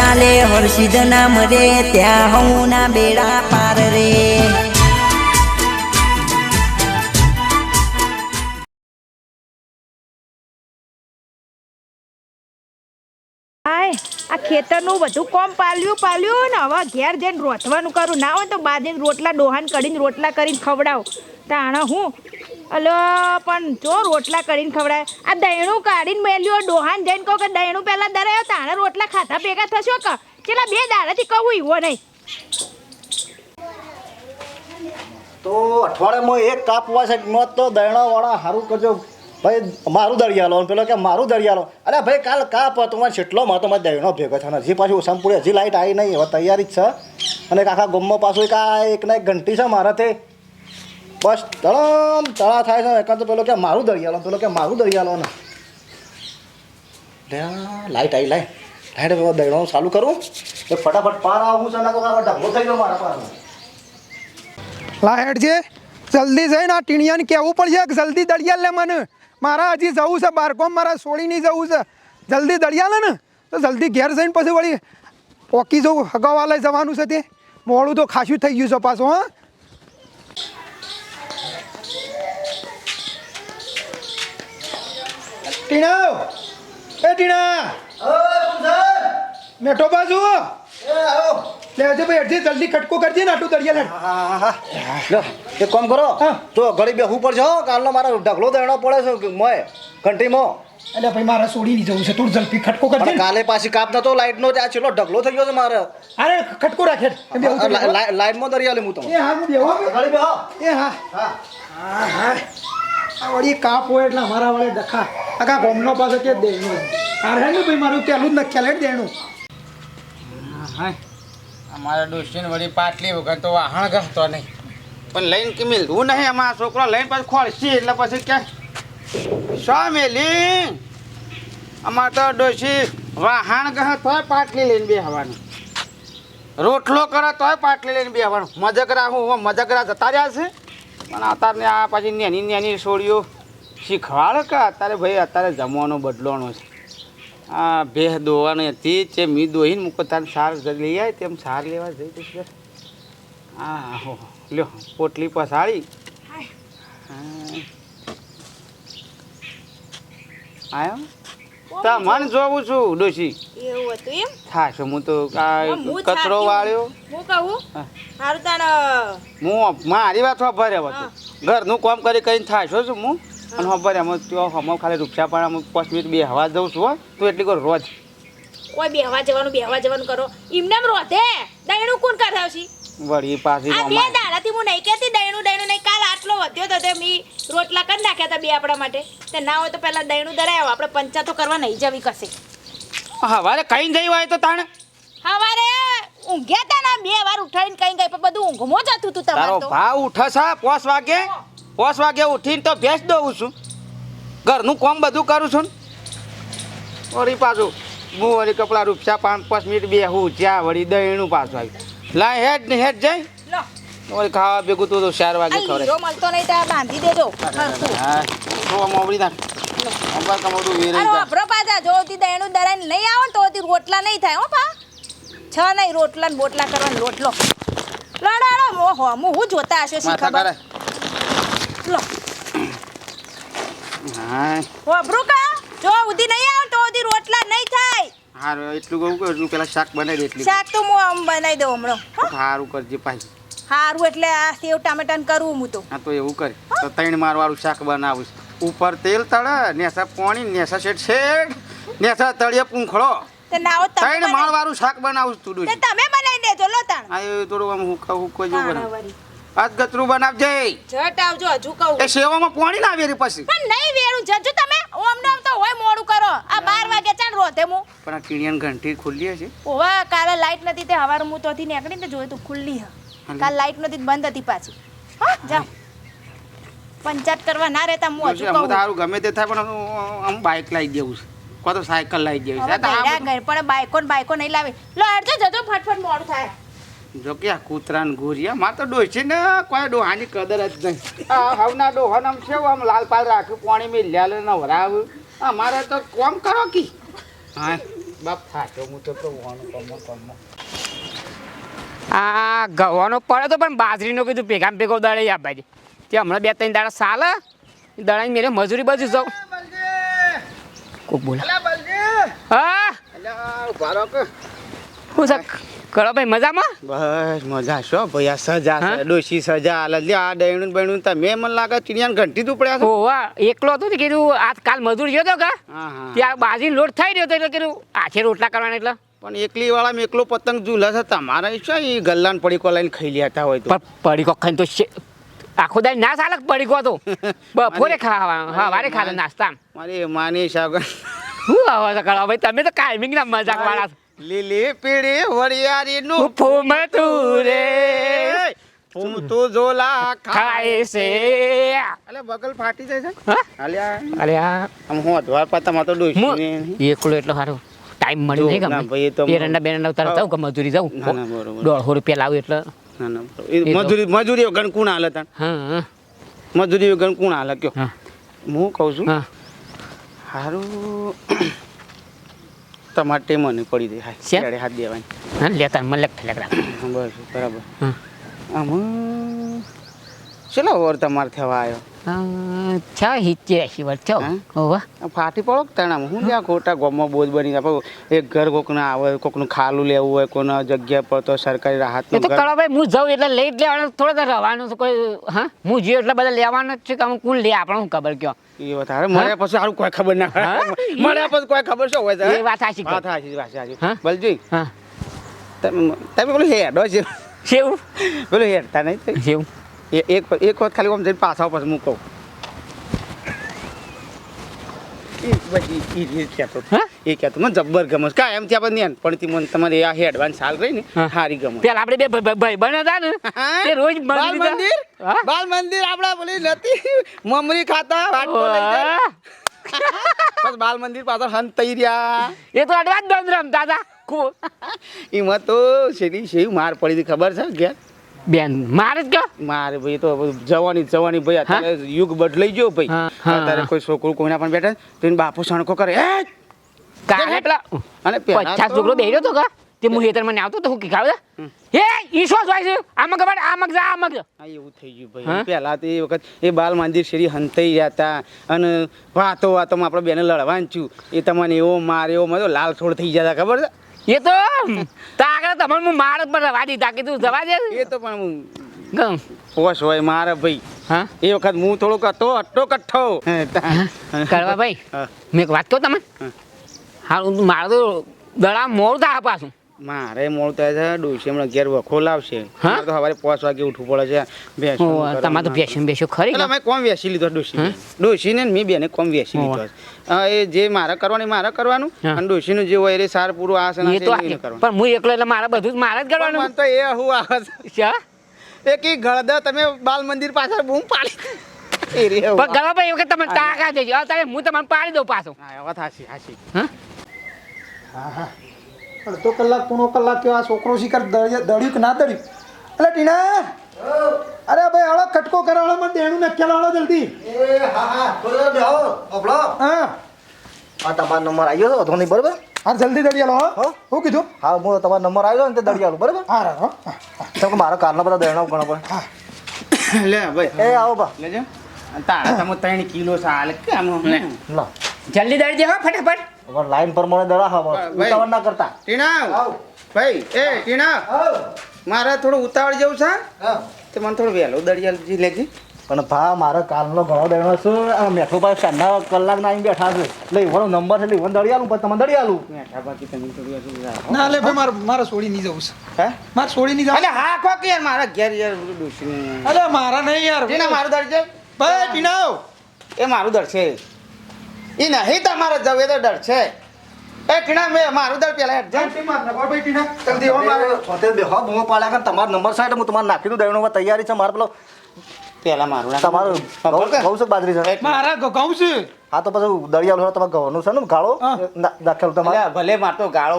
ચાલે હર્ષિદ નામ રે ત્યાં હું ના બેડા પાર રે. હાય આ ખેતરનું બધું કોમ પાલ્યું પાલ્યું ને હવે ઘેર જઈને રોતવાનું કરું. ના હોય તો બાજે રોટલા ડોહાન કરીને રોટલા કરીને ખવડાવ. તાણે હું? અલો, પણ જો રોટલા કરીને ખવડાય. આ દહીણું કાઢીને મેલ્યું ડોહાન જઈને કહું કે દહીણું પહેલાં દરાયો તાણે રોટલા ખાતા ભેગા થશો કે? ચેલા બે દાડાથી કહું એવો નહીં. તો અઠવાડિયામાં એક કાપ વાસે મત તો દહીણાવાળા સારું કરજો. ભાઈ, મારું દરિયાલો અને પેલો કે મારું દરિયાલો અરે ભાઈ, કાલ કાપ તમારે છેટલો માં તમારે દયણો ભેગો થયો હજી પાછું ઓસામપુરી હજી લાઈટ આવી નહીં, હવે તૈયારી જ છે. અને કાકા ગમમાં પાછું એક ના એક ઘંટી છે મારા તે. બસ તળમ તળા થાય છે. એકાંત પેલો કે મારું દરિયાલો પેલો કે મારું દરિયાલો ને લાઇટ આવી લાઈટ લાઈટ હવે ચાલુ કરું. એ ફટાફટ પાર આવું છે ના તો ઢગલો થઈ ગયો મારા પાર. લા છે જલ્દી જઈને આ ટીણિયાને કહેવું પડશે કે જલ્દી દળિયાલ લે મને. મારા હજી જવું છે બારકોમ મારા છોડી નહીં જવું છે. જલ્દી દળિયાલે ને તો જલ્દી ઘેર જઈને પછી વળી પોકી જવું હગાવાલે જવાનું છે તે. મોડું તો ખાસું થઈ ગયું છે પાછું હા. ટીણા એ ટીણા. મેઠો બાજુ. લે આજે ભાઈ અડધી જલ્દી ખટકો કરજે ને આટલું હા હા લો એક કામ કરો. તો ઘડી બેહવું ઉપર જાઓ કાલનો મારો ઢગલો દેણો પડે છે મોય ઘંટીમાં. એટલે ભાઈ મારે છોડી જવું છે. તું જલ્દી ખટકો કરજે કાલે પાછી કાપ નતો લાઈટનો ત્યાં છેલ્લો ઢગલો થઈ ગયો છે મારે. અરે ખટકો રાખે લાઈટ બેહું તો લે હું હું એ હા હું બેહું. ઘડી બેહો. એ હા. હા. હા આ વળી કાપ હોય એટલે અમારા વડે ડખા આખા ગોમનો પાસે કે દેણું? આ રહે ને ભાઈ મારું પેલું જ નખ્યા લે દેણું. હા. અમારા ડોસીને વળી પાટલી વગર તો વાહણ ગમતો નહીં. પણ લઈને કે મિલવું નહીં? અમારા છોકરો લઈને પછી ખોળશી એટલે પછી ક્યાં? શો મેલી? અમારે તો ડોસી વાહણ ગહ તોય પાટલી લઈને બેહવાનું. રોટલો કરે તોય પાટલી લઈને બેહવાનું. મજકરા હું મજકરા જતા રહ્યા છે. પણ અત્યારે આ પછી નેની નેની છોડીઓ શીખવાડ કે અત્યારે ભાઈ, અત્યારે જમવાનો બદલવાનો છે. આ ભેહ દોવાની હતી જે મી દોહીને મૂકો તાર સાર લઈ આવે તેમ સાર લેવા જઈ દઈશ હા હો લ્યો પોટલી પસાડી આવ્યો તા મન જોવું છું ડોશી. એવું હતું એમ? થાશો હું તો કચરો વાળ્યો. હું કહું? મારું તાણ હું મારી વાત ભરે હવે તો ઘરનું કામ કરી કરીને થાશો છું હું. અને ખબર એમ તો હમો ખાલી રૂપિયા પણ અમુક પાંચ મિનિટ બે હવા જઉં છું તું એટલી કર રોજ. કોઈ બેહવા જવાનું બેહવા જવાનું કરો. એમને એમ રોધે. દહીણું કોણ કરાવશી વળી પાછી આ બે દાડાથી હું નહીં કહેતી દહીણું દહીણું નહીં. કાલ આટલો વધ્યો તો તે મી રોટલા કરી નાખ્યા હતા બે આપણા માટે. તે ના હોય તો પહેલા દહીણું દરાયો આપણે પંચાતો કરવા નહીં જવી કશે. હવારે કઈ જઈ હોય તો તાણ. હવારે ઊંઘ્યા તા ના બે વાર ઉઠાઈને કઈ ગઈ પણ બધું ઊંઘમો જતું હતું તારો તમારે તો. ભાવ ઉઠે છે પોસ વાગે? પોસ વાગે ઉઠીને તો ભેંસ દઉં છું. ઘરનું કામ બધું કરું છું ને. વળી પાછું હું વળી કપડા રૂપસા પાંચ પાંચ મિનિટ બેહું જ્યાં વળી દહીણું પાછું આવ્યું લાય હેડ ને હેડ જાય વળી ખાવા ભેગું તું તો ચાર વાગે આ મળતો નહીં ત્યાં બાંધી દેજો. હા તો મોબડી નાખ અંબાર કમોડું અરે પાછા જો તી દહીણું દરાઈને આવે તો તી રોટલા નહીં થાય હો પા છ નહીં રોટલા ને બોટલા કરવાનો. રોટલો લડાડો ઓહો હું હું જોતા હશે શી ખબર? લો. હા વાપરું કા જો ઉધી નહીં આવ તો ઉધી રોટલા નહીં થાય. હારું એટલું કહું કે એટલું પેલા શાક બનાવી દે એટલી શાક તો હું આમ બનાવી દઉં હમણાં હારું કરજે પાછી. સારું એટલે આ સેવ ટામેટાને કરવું હું તો. હા તો એવું કરે. તો ત્રણ માર વાળું શાક બનાવું ઉપર તેલ તળે નેસા પાણી નેસા શેઠ શેઠ નેસા તળીએ પૂંખળો. તે ના હોય તમે ત્રણ માળ વાળું શાક બનાવું તું તમે બનાવી દેજો લો તાણ. આ થોડું આમ હુકા હુકો જેવું બનાવ. આજ ગતરું બનાવજે. જટ આવજો હજુ કહું. એ સેવામાં પોણી ના વેરી પછી. પણ નહીં વેરું જજો તમે. ઓમ ને તો હોય મોડું કરો. આ 12 વાગે ચાણ રોધે મુ પણ આ કિણિયન ઘંટી ખુલ્લી હશે. ઓવા કાલે લાઈટ નથી તે હવાર મુ તોથી નીકળીને તો જોયું તું ખુલ્લી હ. કાલ લાઈટ નથી બંધ હતી પાછી. હા જા પંચાયત કરવા ના રહેતા હું હજુ કહું. તો ગમે તે થાય પણ આમ બાઇક લાવી દેવું છે. કો તો સાયકલ લાવી દેવી છે. પણ બાઈકો બાઇકો બાઈકો નહીં લાવી. લો અડજો જજો ફટફટ મોડું થાય. જો કે આ કૂતરા ને ઘોરિયા. માં તો ડોસી ને કોઈ ડોહાની કદર જ નહીં. આ હવના ડોહન આમ છે આમ લાલ પાલ રાખ્યું પાણી મેં લ્યા નવરાવ. અમારે તો કોમ કરો કી? હા બાપ થાચો હું તો વોનું કમો કમો આ ગવાનો પડે તો પણ બાજરીનો કીધું ભેગા ભેગો દળે આપવા તે હમણાં બે ત્રણ દાડા સાલ દડાઈ મેરે મજૂરી બાજુ જાઉં. કોક બોલા. હા? હું છે કરો ભાઈ મજામાં? બસ મજા છો ભાઈ આ સજા? ડોશી સજા આલે લે આ દયણું બયણું તમે મને લાગે ચીડિયાને ઘંટી તું પડ્યા ઓ ઓવા એકલો હતો ને કીધું આજ કાલ મજૂર ગયો હતો કા ત્યાં બાજી લોટ થઈ રહ્યો હતો એટલે કીધું આછે રોટલા કરવાના એટલે. પણ એકલી વાળા એકલો પતંગ ઝૂલા છે તમારા શું એ ગલ્લાન પડીકો લઈને ખાઈ લેતા હોય તો? પડીકો ખાઈને તો આખો દાઈ ના ચાલે પડીકો તો બપોરે ખાવા હા વારે ખાલે નાસ્તા મારી માની સાગર હું આવા ભાઈ તમે તો કાયમિંગ ના મજાક વાળા. લીલી પીળી વરિયારી નું ફૂમ તું રે ફૂમ તું ઝોલા ખાય છે. અલે બગલ ફાટી જાય છે. હા? અલ્યા. અરે આમ હું અધવાર પાતામાં તો ડોઈ એકલો એટલો સારો ટાઈમ મળી નહીં ના, ભાઈ, તો ગમે બેરંડા બેરંડા ઉતાર જાઉં કે મજૂરી જાઉં. દોઢસો રૂપિયા લાવું એટલે. મજૂરી મજૂરી વગર કુણ હાલે તને મજૂરી વગર કુણ હાલે? કયો. હું. કહું છું હારું સારું તમારે મને પડી દે. શિયાળે હાથ દેવાની. હા લેતા મલક લખ રાખ. બસ બરાબર. આમાં ચલો ઓર તમારે થવા આવ્યો છ હિચ્ચે એસી વર્ષ છો હા? ઓવા ફાટી પડો કે હું જ્યાં ખોટા ગોમમાં બોજ બની આપણે એક ઘર કોકને આવે કોકનું ખાલું લેવું હોય કોના જગ્યા પર તો સરકારી રાહત તો ઘર ભાઈ હું જાઉં એટલે લઈ જ લેવાનું થોડો રહેવાનું તો કોઈ હા? હું જીવ એટલે બધા લેવાનું જ છે કે હું કોણ લે? આપણે હું ખબર કયો? એ વાત હારે મળ્યા પછી સારું કોઈ ખબર ના? મળ્યા પછી કોઈ ખબર શું હોય છે એ વાત સાચી વાત સાચી વાત સાચી હા? બલજી હા. તમે તમે પેલું હેડો છે શેવું પેલું હેડતા નહીં તે? શેવું એ- એક એક વખત ખાલી આમ જઈને પાછા પછી હું એ કહેતો મને જબ્બર ગમે. એમ ત્યાં પણ પણ મને તમારે આ હેડવાની સાલ રહી ને હારી ગમે. પેલા આપણે બે ભાઈ ભાઈ બને હતા ને રોજ બાલ મંદિર? બાલ મંદિર આપણા બોલી નથી મમરી ખાતા બસ બાલ મંદિર પાછળ હંત થઈ રહ્યા. એ તો અડવા જ બંધ રમતા હતા ખૂબ એમાં તો શેરી શેરી માર પડી હતી ખબર છે? ઘેર? બેન મારે જ કયો મારે ભાઈ તો જવાની જવાની ભાઈ. અત્યારે યુગ બદલાઈ ગયો ભાઈ. અત્યારે કોઈ છોકરું કોઈના પણ બેઠા તો એને બાપુ સણકો કરે. "એ!" કાલે પેલા અને પચાસ છોકરો બેહ્યો તો કા? તે હું હેતર મને આવતો તો હું કીખાવ હે ઈશો જોઈ છે? આમક ગબડ આમાં જા જા. હા એવું થઈ ગયું? ભાઈ. પહેલા તો એ વખત એ બાલ મંદિર શ્રી હંતાઈ રહ્યા હતા. અને વાતો વાતોમાં આપણે બેને લડવાનું છું. એ તમને એવો માર એવો મારો લાલ છોડ થઈ જતા ખબર છે? એ તો તાગળ તમને હું માર પર રવા દીધા કીધું જવા દે. એ તો પણ હું ગમ. હોશ હોય મારે ભાઈ. હા? એ વખત હું થોડોક હતો અટ્ટો કઠ્ઠો. કરવા ભાઈ મેં એક વાત કહું તમે હા. હું મારે તો દડા મોર થાય પાછું. મારે મોડું થાય છે ડોસી હમણાં ઘેર વખો લાવશે. હા? તો સવારે પાંચ વાગે ઉઠવું પડે છે તમારે તો બેસી બેસો ખરી એટલે અમે કોમ વેસી લીધો ડોસી ડોસી ને મેં બેને કોમ વેસી લીધો. એ જે મારે કરવાનું મારે કરવાનું અને અને ડોસીનું જે હોય એ સાર પૂરું આ છે ને પણ હું એકલો એટલે મારે બધું જ મારે જ કરવાનું? મને તો એ હું આવે છે. એ કી ગળદા તમે બાલ મંદિર પાછળ બૂમ પાડી. પણ ગરવા ભાઈ વખત તમે તાકા દેજો અત્યારે હું તમને પાડી દઉં પાછો. હા વાત વાત હાચી હા હા. અડધો કલાક પૂણો કલાક થયો આ છોકરો શિકાર દળ્યું કે ના દળ્યું? એટલે ટીના! અરે ભાઈ હળો કટકો કરે હળો મને દેણું નાખ્યા હળો જલ્દી. એ હા હા હા. આ તમારો નંબર આવ્યો હતો નહીં બરાબર? હા જલ્દી દળિયાલો હા. હો? શું કીધું? હા હું તમારો નંબર આવ્યો ને તે દળિયાલો બરાબર? હા હા, તમે મારા કારના બધા દહેણા ઘણા પડે લે ભાઈ. એ આવો બા. લેજો. તારા તમે ત્રણ કિલો સાલ કે આમ લે લા. જલ્દી દળી દેવા ફટાફટ. હવે લાઈન પ્રમાણે દડા હા ભાઈ. ઉતાવળ ના કરતા. ટીણા ભાઈ એ ટીણા. મારે થોડું ઉતાવળ જેવું છે હા? તે મને થોડું વહેલું દળિયાલજી લેજે. પણ ભા મારો કાલનો ઘણો દેણો છે આ મેઠો ભાઈ સાંજના કલાક ના આવીને બેઠા છે. એટલે ઈવોનો નંબર છે એટલે ઈવોને દળિયાલું પણ તમે દળિયાલું. મેઠા બાકી તમે થોડું ના લે ભાઈ મારે મારે છોડી નહીં જવું છે. હે? મારે છોડી નહીં જવું અલે હા કો કે યાર મારા ઘેર યાર ડોસી અરે મારા નહીં યાર. ટીના મારું દર છે? ભાઈ ટીના એ મારું દર છે. એ નહીં તમારે જવું તો ડર છે. એ ટીણા મેં મારું દર પેલા તમારો નંબર સાઈડ હું તમારે નાખી દઉં દેણો તૈયારી છે મારે પેલો પેલા મારું. તમારું? ઘઉં બાજરી છે. મારા ઘઉં છે હા તો પછી દળિયાલું તમારે ઘઉંનું છે ને ગાળો? નાખેલું તમારે. ભલે માર તો ગાળો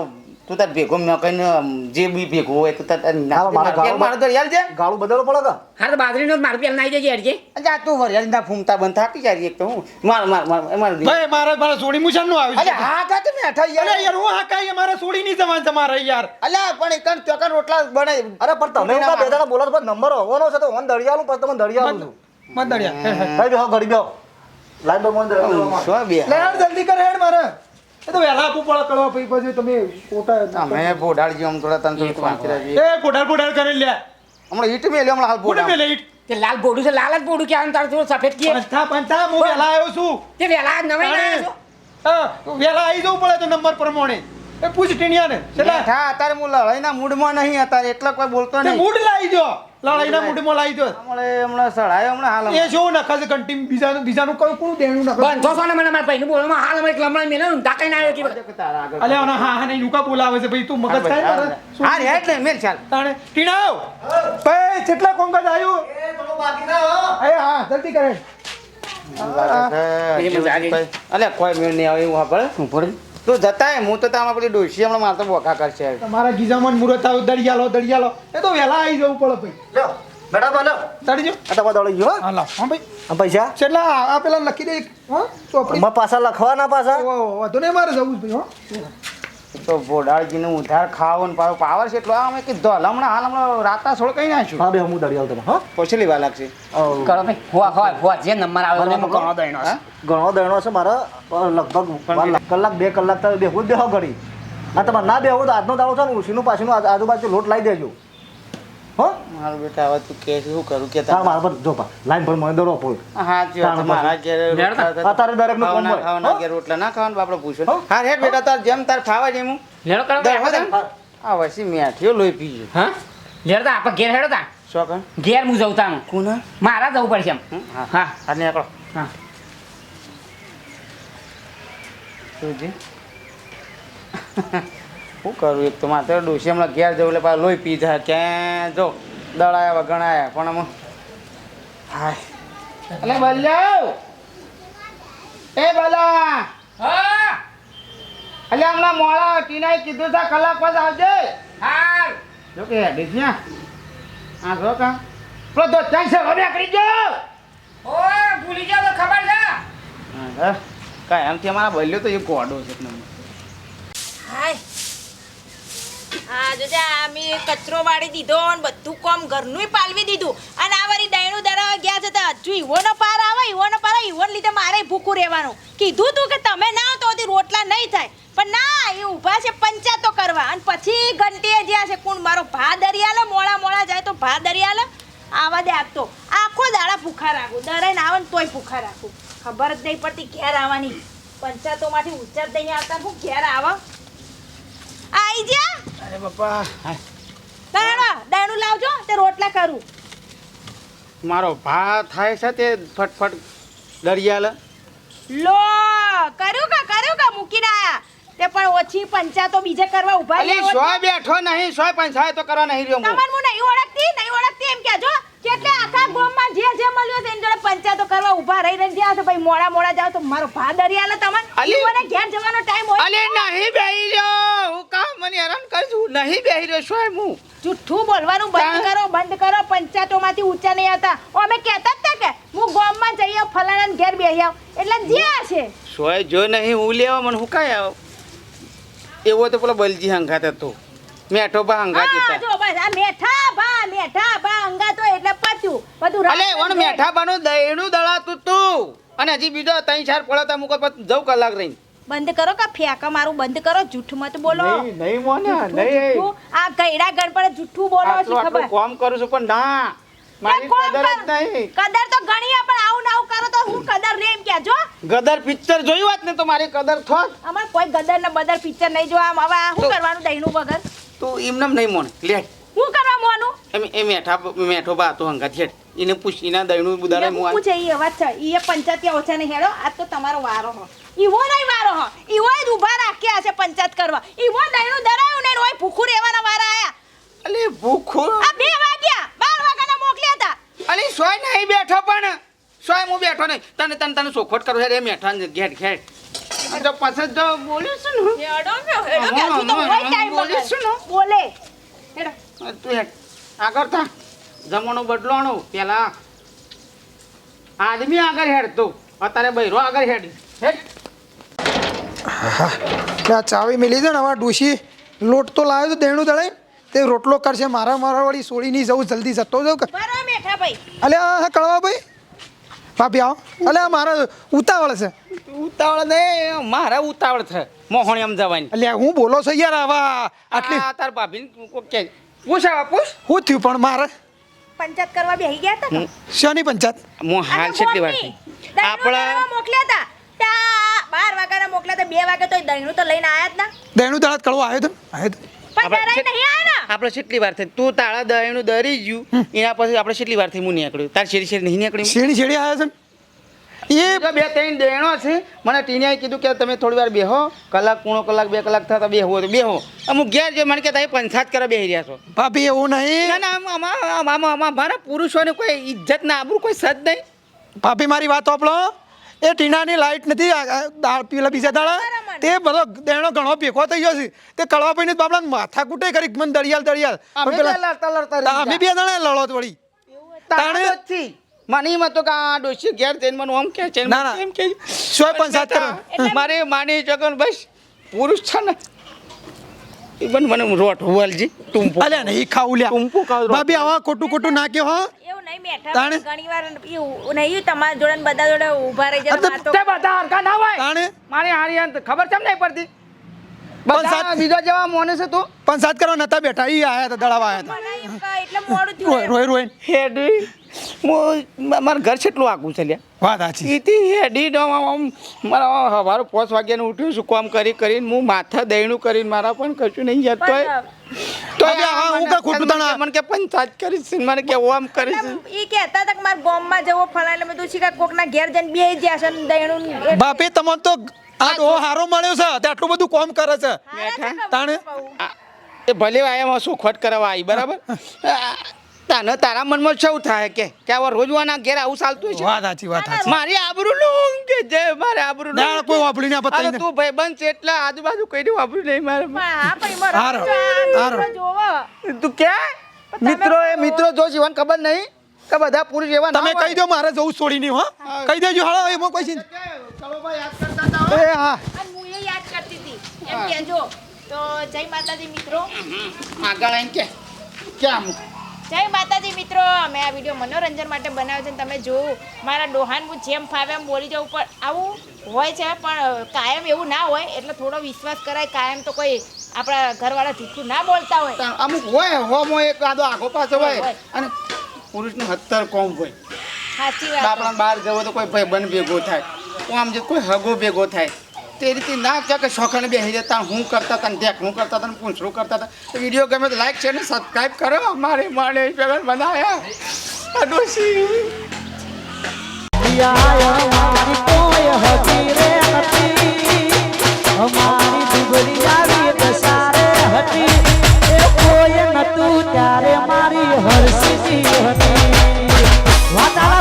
તું તાર ભેગો મેં કહીને જે બી ભેગો હોય તું તાર મારે મારે ગાળો- મારે તો યાર છે ગાળું બદલવું પડે કે હા તો બાજરીનો મારું પેલા નાઈ જજે હેડજે. જા તું વરિયાળ ના ફૂમતા બંધ થાકી જાય એક તો હું. માર માર માર માર ભાઈ મારા મારા સોડી મુશાનનું આવ્યું અલે છે હા કા તમે અઠા અરે યાર યાર હું હા કાંઈ મારા સોડી નહીં જવાન તમારે યાર. અલ્યા પણ એકન ચોકન રોટલા બને. અરે પણ તમે ઉકા બે દાડા બોલો પણ નંબર હોવાનો છે તો ઓન દળિયાલું પછી તમે દળિયાલું છું. મત દળિયા. ભાઈ બેહો ઘડી બેહો. લાઈન પર મોન દળિયાલું શું બે લે જલ્દી કર હેડ મારે. એ તો વહેલા આપવું પડે કળવા પછી પછી તમે ફોટા અમે બોડાળજી આમ થોડા તંત્ર એ ફોટાડ ફોટાડ કરી લે. હમણાં ઈટ મેલ્યો હમણાં હાલ બોડા મેલે ઈટ. તે લાલ બોડું છે લાલ જ બોડું કહેવાનું તારું થોડું સફેદ કે? હું વહેલા આવ્યો છું. તે વેલા આજ નવાઈ આવ્યો છો. હા આવી જવું પડે તો નંબર પ્રમાણે. એ પૂછ ટીણિયાને છેલ્લા. બેઠા અત્યારે હું લડાઈના મૂડમાં નહીં અત્યારે એટલે કોઈ બોલતો નહીં. મૂડ લાવી દો લડાઈના મૂડમાં લાવી દો હમણાં હમણાં સળાયો હમણે હાલ એ જો નખા છે બીજા બીજાનું બીજાનું કોઈ કોણ દેણું નખા બંધો જોસો ને મને મારા ભાઈનું બોલવામાં હાલ અમારે લમણા મેલે ને ના આવ્યો કે અલે ઓના હા હા નહીં નુકા બોલાવે છે ભાઈ તું મગજ થાય ને? હા રે એટલે મેલ ચાલ. તાણે ટીણાવ. ભાઈ કેટલા કોંગજ આવ્યું એ થોડું બાકી ના હો. એ હા જલ્દી કરે. અલે કોઈ મેળ નહીં આવે એવું આપણે શું પડે તું જતાય હું તો તારા પેલી ડોશી હમણાં મારે તો બોકા કરશે. તમારા ગીજામાં મુરત આવ દળિયાલો દળિયાલો એ તો વહેલા આવી જવું પડે ભાઈ. લ્યો મેડમ હાલો દડી જો આ તમારે દોડી ગયો હા. લાવ હા ભાઈ. આ પૈસા? છેલ્લા આ પેલા લખી દે હા ચોપડી. માં પાછા લખવાના પાછા? ઓ, વાંધો નહીં મારે જવું જ ભાઈ હો. તો ભોડાળજીનો ઉધાર ખાવો ને પાછો પાવર છે એટલો આ અમે કીધો. હાલ હમણાં હાલ હમણાં રાતા છોડ કઈ નાખ્યું? હા બે હું દળિયાલ આવતો હા? પછી લેવા લાગશે. કરો ભાઈ હોવા હોવા હોવા જે નંબર આવે મને ઘણો દઈનો છે. ઘણો દયણો છે મારો લગભગ કલાક બે કલાક તમે બેહું જ બેહો ઘડી. આ તમારે ના બેહો તો આજનો દાડો છે ને ઉસીનું પાછીનું આજુ- આજુબાજુ લોટ લાવી દેજો. મારું બેટા હવે તું કે શું કરું? કે તાર મારા પર જો લાઈન પર મને દરો ફૂલ. હા જો મારા ઘેર હોય. ખાવાના ઘેર રોટલા ના ખાવાનું બાપડે પૂછો હા? હેડ બેટા તાર જેમ તાર ખાવા જેમ લેડો કરો આ વસી પીજો હા? લેડો તા ઘેર હેડો તા શું ઘેર હું જઉં કોના મારા જવું પડશે એમ. હા. હા. હા નીકળો. હા. શું શું કરું? એક તો માત્ર ડોસી હમણાં ઘેર જવું એટલે પાછા લોહી પી જાય ક્યાં જો? દળાયા વગણાયા પણ આમાં હાય. એટલે બલ્યાવ એ બલા હા! એટલે હમણાં મોડા ટીનાએ કીધું છે કલાક પછી આવજે. હાલ! જો કે હેડી ને આ જો કા. પેલો તો છે હવે કરી જો ઓ ભૂલી જાવ તો ખબર છે. હા કાંઈ એમથી અમારા બલ્યો તો એ કોડો છે હાય! આ જોજે, આ મેં કચરો વાળી દીધો અને બધું કોમ ઘરનું પાલવી દીધું. અને આ વળી ડાયણું દરાવા ગયા છે તો હજુ ઈવોનો પાર આવે, ઈવોનો પાર આવે, ઈવોને લીધે મારે ભૂખું રહેવાનું. કીધું તું કે તમે ના આવો તો રોટલા નહીં થાય. પણ ના, એ ઊભા છે પંચાતો કરવા. અને પછી ઘંટીએ જ્યાં છે, કોણ મારો ભા દરિયાલે મોળા મોળા જાય તો ભા દરિયાલે આવા દે આપતો. આખો દાડા ભૂખા રાખું. દરાઈને આવે ને તોય ભૂખા રાખું. ખબર જ નહીં પડતી ઘેર આવવાની. પંચાતોમાંથી ઉચ્ચાર દઈને આવતા હું ઘેર આવા? આઈ જા અરે બાપા દાણા દાણું લાવજો તે રોટલા કરું. મારો ભા થાય છે તે ફટફટ દરિયાલ. લો કર્યું કા કર્યું કા મૂકીને આયા? તે પણ ઓછી પંચાયતો બીજે કરવા ઊભા લે સો બેઠો નહીં સો પંચાય તો કરવા નહીં રહ્યો હું. તમને હું નહીં ઓળખતી નહીં ઓળખતી એમ કહેજો. કેટલે આખા ગામમાં જે જે મળ્યું છે એની જોડે પંચાયતો કરવા ઊભા રહી રહી ગયા છે. ભાઈ મોડા મોડા જાવ તો મારો ભા દરિયાલ. તમને અલી- મને ઘેર જવાનો ટાઈમ હોય. અલે નહીં બેહી રહ્યો. મને હેરાન કરશું નહીં બેહી રહ્યો છું હું? જુઠ્ઠું બોલવાનું બંધ કરો બંધ કરો. પંચાયતોમાંથી ઊંચા નહીં આવતા. અમે કહેતા જ કે હું ગામમાં જઈ આવું ફલાણાને ઘેર બેસી આવ. એટલે જ્યાં છે. સોય જો નહીં હું લેવા મને હું કાંઈ આવ? એવો તો પેલો બલજી હંગાત હતો. મેઠો બા હંગાત હતા. જો બસ આ મેઠા ભા મેઠા ભા હંગાતો એટલે પત્યું બધું અલે ઓણ મેઠા બાનું દહીણું દળાતું તું. અને હજી બીજો ત્રણ ચાર પડતા મૂકો પછી જવું કલાક રહીને. બંધ કરો કે ફેંકા મારું બંધ કરો? જૂઠ મત બોલો. નહીં નહીં મોને નહીં. આ ગયડા ગણપણ જૂઠું બોલો છે ખબર? કોમ કરું છું પણ ના. મારી કદર જ નહીં. કદર તો ઘણી પણ આવું ને કરો તો હું કદર રે એમ કહેજો. ગદર પિક્ચર જોયું હોત ને તો મારી કદર થોત. અમાર કોઈ ગદર ને બદર પિક્ચર નહીં જોવા. આમ હવે આ શું કરવાનું દહીનું વગર? તું એમને નહીં મોને. લે. હું કરવા મોનું? એમ એ મેઠા મેઠો બા તો હંગા છેડ એને પૂછ એના દહીણું બુદારે હું છે ઈ અવાજ છે. ઈ પંચાયતી ઓછા ને હેડો. આ તો તમારો વારો હો. ઈવો નહીં વારો હો. ઈવો જ ઊભા રાખ્યા છે પંચાયત કરવા. ઈવો દહીનું દરાયું ને ઓય ભૂખું રહેવાના વારા આયા. અલે ભૂખું? આ બે વાગ્યા. બાર વાગ્યાના મોકલ્યા હતા. અલે સોય નહીં બેઠો પણ. સોય હું બેઠો નહીં. તને તને તને સોખવટ કરો. રે મેઠા ને ઘેટ ઘેટ તો પછી બોલ્યું છું ને. હેડો ને, હેડો કે હજુ તો હોય ટાઈમ બોલ્યું છું ને. બોલે. હેડો. તું હેડ. આગળ થા. જમવાનો બદલાણો પેલા આદમી આગળ હેડતો. અત્યારે બૈરો આગળ હેડ. હેડ. એટલે આ ચાવી મિલી છે ને હવે ડોશી લોટ તો લાવ્યો તો દેણું દળે. તે રોટલો કરશે મારા મારા વાળી સોળી નહીં જવું જલ્દી જતો જાઉં બેઠા અલે હા કળવા ભાઈ. ભાભી આવો. અલે મારા ઉતાવળ છે. ઉતાવળ ને મારા ઉતાવળ છે. મોહણી આમ જવાની એટલે હું બોલો છો યાર આવા આટલી તાર ભાભી ઓકે પૂછ આવા પૂછ. હું થયું પણ મારે? પંચાયત કરવા બેહી ગયા હતા? શાની પંચાયત? હું હાલ છે તે વાર આપણા મોકલ્યા હતા. બાર વાગ્યાના મોકલ્યા તો બે વાગે તો દહીંનું તો લઈને આયા જ ના. દેણું દળત કળવા આવ્યો તો આવ્યો તો. પણ આપણે નહીં આયા ને? આપણે કેટલી વાર થઈ તું તાળા દહીનું દરી ગયું એના પછી આપણે કેટલી વાર થઈ હું નીકળ્યું. તાર શેરી શેરી નહીં નીકળ્યું શેડી આવ્યા છે એ એ બે ત્રણ દેણો છે. મને ટીનિયાએ કીધું કે તમે થોડી વાર બેહો. કલાક પૂણો કલાક બે કલાક થતા બેહવો તો બેહો. અમુક ઘેર જે મને કે તમે પંચાયત કરવા બેહી રહ્યા છો. ભાભી એવું નહીં. ના ના આમ- આમ- આમ- આમ- આમ- અમારા પુરુષોને કોઈ ઇજ્જત ના આબરું કોઈ સદ નહીં. ભાભી મારી વાત આપલો એ ટીનાની લાઈટ નથી આ- આ દાળ પેલા બીજા દાડા તે બધો દેણો ઘણો ભેગો થઈ ગયો છે. તે કળવા પીને બાપડા માથા કૂટે કરી મને દરિયાલ દળિયાલ. અમે બે લડતા લડતા વળી. તાણે- મને એમ હતું કે આ ડોશી ઘેર જઈને મને આમ કે છે ના, ના. એમ કે સોય પણ કરો. મારે માની જગન બસ પુરુષ છે ને બન મને રોટ વલજી ટૂંપો. અલ્યા નહીં ખાવું લ્યા. ટૂંપો ખાવ. ભાભી આવા ખોટું ખોટું નાખ્યો હો એવું નહીં બેઠા તાણે? પણ એવું નહીં તમારા જોડે ને બધા જોડે ઊભા રહી જાય વાતો તે બધા હરખા ના હોય. તાણે? મારી હારી ખબર કેમ નહીં પડતી? પણ સાત- બીજા જેવા મોને છે તું? સાત કરવા નતા બેઠા ઈ આયા હતા દળાવા આયા મને એટલે મોડું થયું રોય રોય. હેડી. હું મારું ઘર કેટલું આગું છે લ્યા. વાત સાચી હેડી આમ મારા સવારે પાંચ વાગ્યાનું ઉઠ્યું છું કોમ કરી કરીને હું માથા દહીણું કરીને મારા પણ કશું નહીં યાર તોય. તોય હું કાં ખોટું તણા? મને કે પંચાયત કરીશ મને કે ઓમ કરીશ એ કહેતા તક કે ગોમમાં ગામમાં જવો ફલાણા મેં તો શીખા કોકના ઘેર જઈને બે જ્યાં છે ને દયણું બાપે તમને તો આ તો હારો મળ્યો છે તે આટલું બધું કોમ કરે છે. તાણે? એ ભલે આયામાં શું ખોટ કરવા આવી બરાબર? તાને તારા મનમાં શું થાય કે કે આવા રોજવાના ઘેર આવું ચાલતું છે? વાત સાચી વાત સાચી. મારી આબરૂ નું કે જે મારે આબરૂ ના કોઈ વાપરી ના પતાઈ તું ભાઈ બંધ છે એટલે આજુબાજુ કઈ વાપરી નહીં મારે. હા પણ મારો હારો, જોવો. તું કે? મિત્રો એ મિત્રો જો જીવન ખબર નહીં કે બધા પુરુષ એવા તમે કહી દો મારે જવું છોડી નહીં હો. કહી દેજો હાલો એમાં કોઈ ચિંતા એ હા. અને હું એ યાદ કરતી હતી. એમ કેજો તો જય માતાજી મિત્રો. આગળ એમ કે કે અમુક જય માતાજી મિત્રો અમે આ વીડિયો મનોરંજન માટે બનાવ્યો છે તમે જોવું. મારા ડોહાન હું જેમ ફાવે એમ બોલી જવું પણ આવું હોય છે પણ કાયમ એવું ના હોય એટલે થોડો વિશ્વાસ કરાય. કાયમ તો કોઈ આપણા ઘરવાળા જીઠું ના બોલતા હોય. અમુક હોય હોમો એક આદો આગો પાછો હોય હોય. અને પુરુષનું હત્તર કોમ હોય. સાચી વાત. આપણા બહાર જવો તો કોઈ ભાઈ બન ભેગો થાય. આમ જે કોઈ હગો ભેગો થાય. તે રીતે ના કે બે બેસી જતા, હું કરતા હતા દેખ હું કરતા હતા શું કરતા હતા. તો વીડિયો ગમે તો લાઈક છે ને સબસ્ક્રાઈબ કરો. અમારે મારે પેમેન્ટ બનાવ્યા અડોશી. અમારી હતી હતી ત્યારે મારી હરસીજી હતી. વાતાવરણ